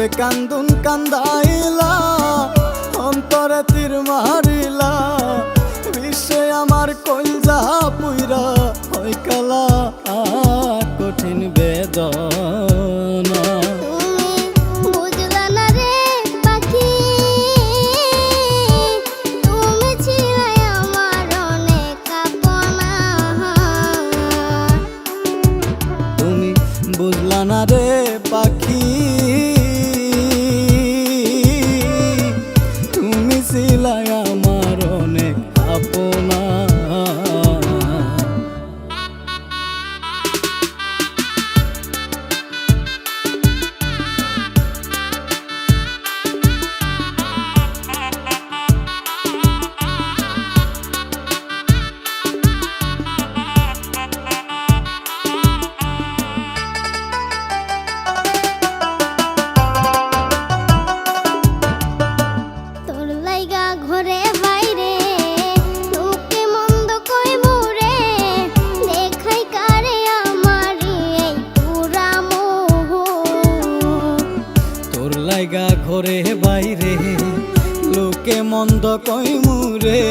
যে কান্দুন কান্দাইলা, অন্তরে তীর মারিলা বিশ্বে আমার কইল কলজা পুইরা, ওই কালা কঠিন বে হয়েছিল আমার অনেক আপনা। ঘরে বাইরে লোকে মন্দ কই মুরে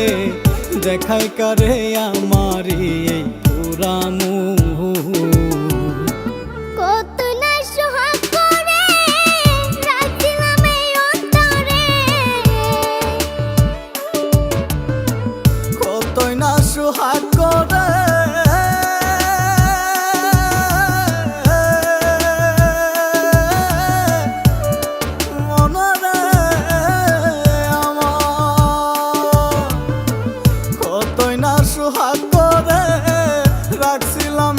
দেখাই কারে আমারি এই পুরা সোহাগ করে রাখছিলাম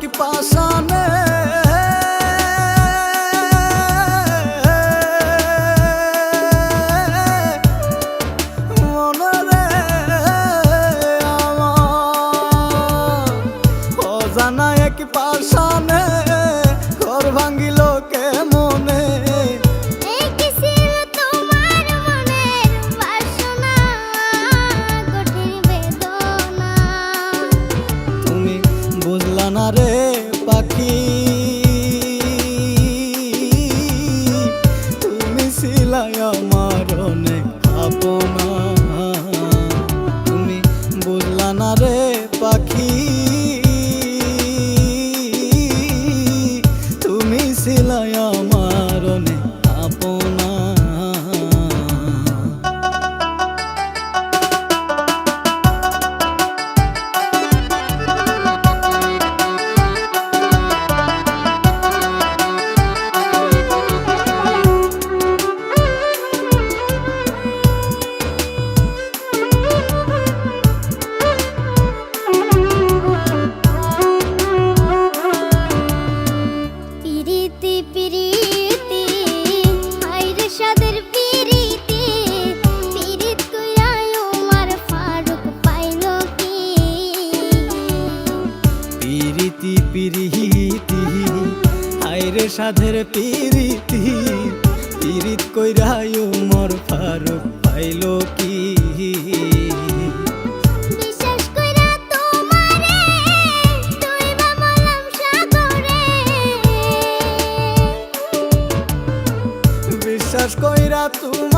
के पासा में ছিলাই আমার অনেক আপনা। তুমি বুঝলা না রে পাখি। তুমি ছিলাই সাধের পিরিতি পিরিত কইরায়ু মোর ফারুক পাইল কি? বিশ্বাস কইরা তোমার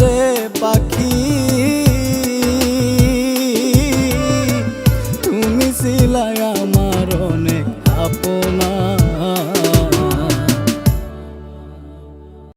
রে পাখি। তুমি সিলায়া